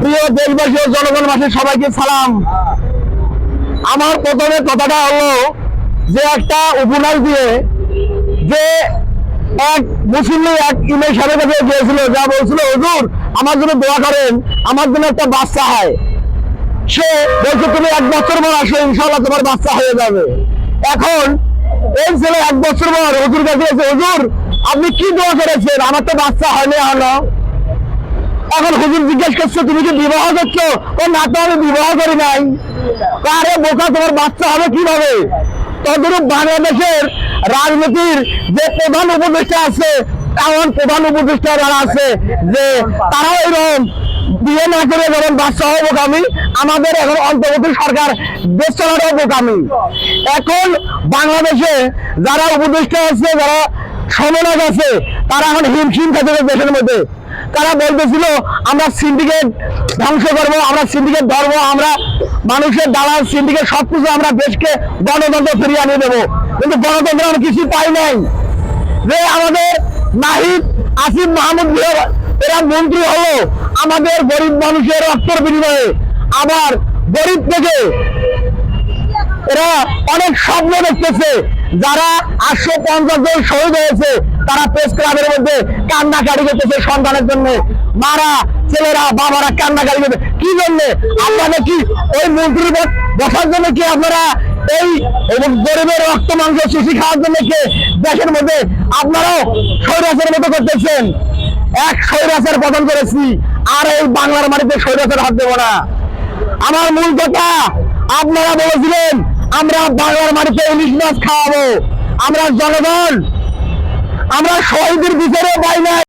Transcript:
প্রিয় দেশবাসী ও জনগণ মাসে সবাইকে সালাম। আমার প্রথমে কথাটা হলো যে একটা উপন্যাস দিয়ে যে এক মুসলিম এক কাছে গিয়েছিল, যা বলছিল, হুজুর, আমার জন্য দোয়া করেন, আমার জন্য একটা বাচ্চা হয়। সে বলছে, তুমি এক বছর পর আসো ইনশাল্লাহ তোমার বাচ্চা হয়ে যাবে। এখন এই ছেলে এক বছর পর হুজুর কাছে হুজুর, আপনি কি দোয়া করেছেন? আমার তো বাচ্চা হয়নি হলো এখন হুজুর জিজ্ঞেস করছে, তুমি কি বিবাহ করছ? ও না তো, আমি বিবাহ করি নাই। আরে বোকা, তোমার বাচ্চা হবে কীভাবে? তদরূপ বাংলাদেশের রাজনীতির যে প্রধান উপদেষ্টা আছে, এমন প্রধান উপদেষ্টা যারা আছে, যে তারাও এরকম বিয়ে না করে যখন বাচ্চা হবে বোকামি, আমাদের এখন অন্তর্বর্তী সরকার দেশ চালাটাও বোকামি। এখন বাংলাদেশে যারা উপদেষ্টা আছে, যারা সমনাথ আছে, তারা এখন হিমশিম খেতে দেশের মধ্যে। তারা বলতেছিল, আমরা সিন্ডিকেট ধ্বংস করব, আমরা সিন্ডিকেট ধরবো, আমরা মানুষের দালাল সিন্ডিকেট সবকিছু আমরা দেশকে গণতন্ত্র ফিরিয়ে আনিয়ে দেবো। কিন্তু গণতন্ত্র আমরা কিছু পাই নাই। যে আমাদের নাহিদ আসিফ মাহমুদ এরা মন্ত্রী হলো আমাদের গরিব মানুষের রক্তের বিনিময়ে। আবার গরিব থেকে এরা অনেক স্বপ্ন দেখতেছে। যারা আটশো পঞ্চাশ জন শহীদ হয়েছে, তারা প্রেস ক্লাবের মধ্যে কান্নাকারি করতেছে সন্তানের জন্য। মারা, ছেলেরা, বাবারা কান্নাকারি করতে কি জন্য আপনারা কি ওই মন্ত্রী পদ বসার জন্য কি আপনারা এই গরিবের রক্ত, মাংস, শিশি খাওয়ার জন্য কি দেশের মধ্যে আপনারাও স্বৈরাচের মতো করতেছেন? এক স্বৈরাচের পতন করেছি, আর এই বাংলার মাটিতে স্বৈরাচের হাত দেবো না। আমার মূল কথা আপনারা বলেছিলেন আমরা বাংলার মানুষে ইলিশ মাছ খাওয়াবো। আমরা জনগণ আমরা সবাইদের বিচারে পাই না